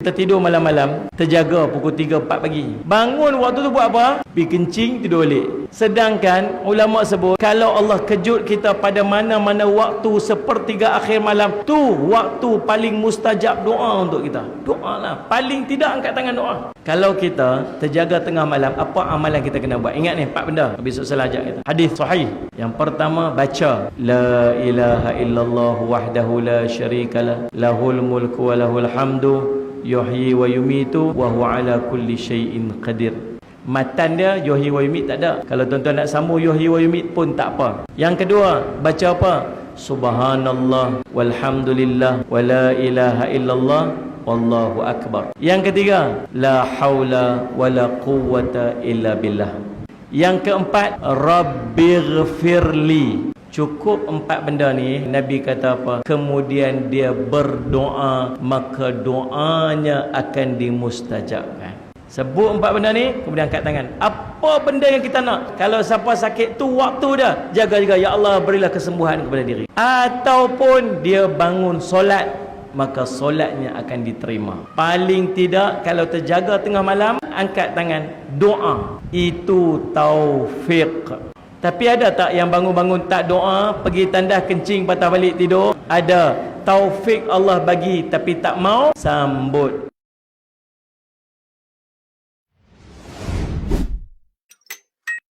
Tidur malam-malam, terjaga pukul 3 4 pagi. Bangun waktu tu buat apa? Pergi kencing tidur balik. Sedangkan ulama sebut kalau Allah kejut kita pada mana-mana waktu sepertiga akhir malam tu waktu paling mustajab doa untuk kita. Doa lah. Paling tidak angkat tangan doa. Kalau kita terjaga tengah malam, apa amalan kita kena buat? Ingat ni empat benda. Besok saya ajak kita. Hadis sahih. Yang pertama baca la ilaha illallah wahdahu la syarikalah lahul mulku wa lahul hamdu yuhyi wa yumitu wa huwa ala kulli syai'in qadir. Matan dia yuhyi wa yumit tak ada. Kalau tuan-tuan nak sambung yuhyi wa yumit pun tak apa. Yang kedua baca apa? Subhanallah walhamdulillah wa la ilaha illallah wallahu akbar. Yang ketiga la haula wa la quwwata illa billah. Yang keempat rabbighfirli Cukup empat benda ni Nabi kata apa? Kemudian dia berdoa maka doanya akan dimustajabkan. Sebut empat benda ni kemudian angkat tangan. Apa benda yang kita nak? Kalau siapa sakit tu waktu dah jaga juga ya Allah berilah kesembuhan kepada diri. Ataupun dia bangun solat maka solatnya akan diterima. Paling tidak kalau terjaga tengah malam angkat tangan doa. Itu taufik. Tapi ada tak yang bangun-bangun tak doa, pergi tandas kencing patah balik tidur? Ada. Taufik Allah bagi tapi tak mau sambut